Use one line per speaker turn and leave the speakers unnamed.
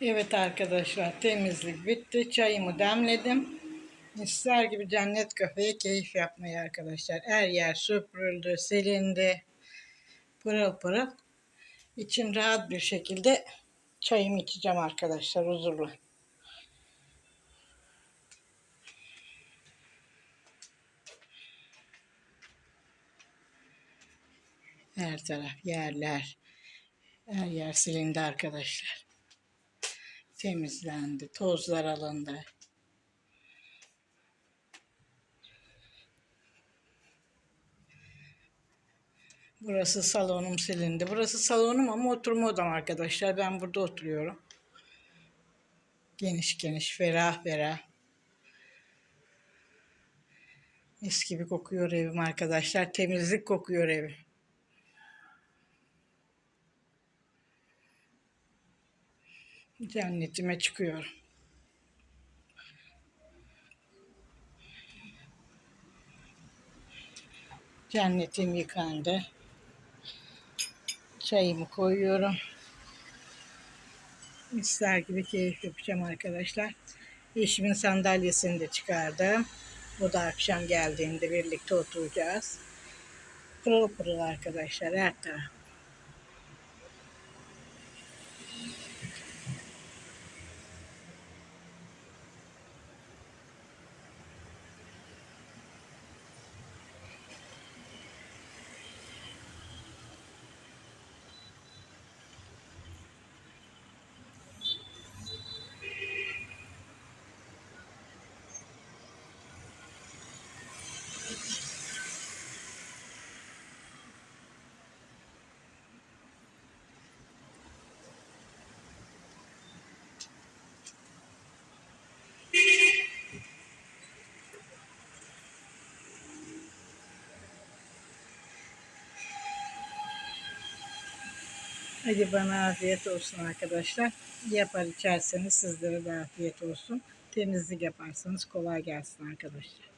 Evet arkadaşlar temizlik bitti. Çayımı demledim. Misler gibi cennet kafeye keyif yapmayı arkadaşlar. Her yer süpürüldü, silindi. Pırıl pırıl. İçim rahat bir şekilde çayımı içeceğim arkadaşlar huzurla. Her taraf yerler. Her yer silindi arkadaşlar. Temizlendi. Tozlar alındı. Burası salonum silindi. Burası salonum ama oturma odam arkadaşlar. Ben burada oturuyorum. Geniş geniş, ferah ferah. Mis gibi kokuyor evim arkadaşlar. Temizlik kokuyor evim. Cennetime çıkıyorum. Cennetim yıkandı. Çayımı koyuyorum. Misler gibi keyif yapacağım arkadaşlar. Eşimin sandalyesini de çıkardım. Bu da akşam geldiğinde birlikte oturacağız. Pırıl pırıl arkadaşlar her taraf. Hadi bana afiyet olsun arkadaşlar. Yapar içerseniz sizlere de afiyet olsun. Temizlik yaparsanız kolay gelsin arkadaşlar.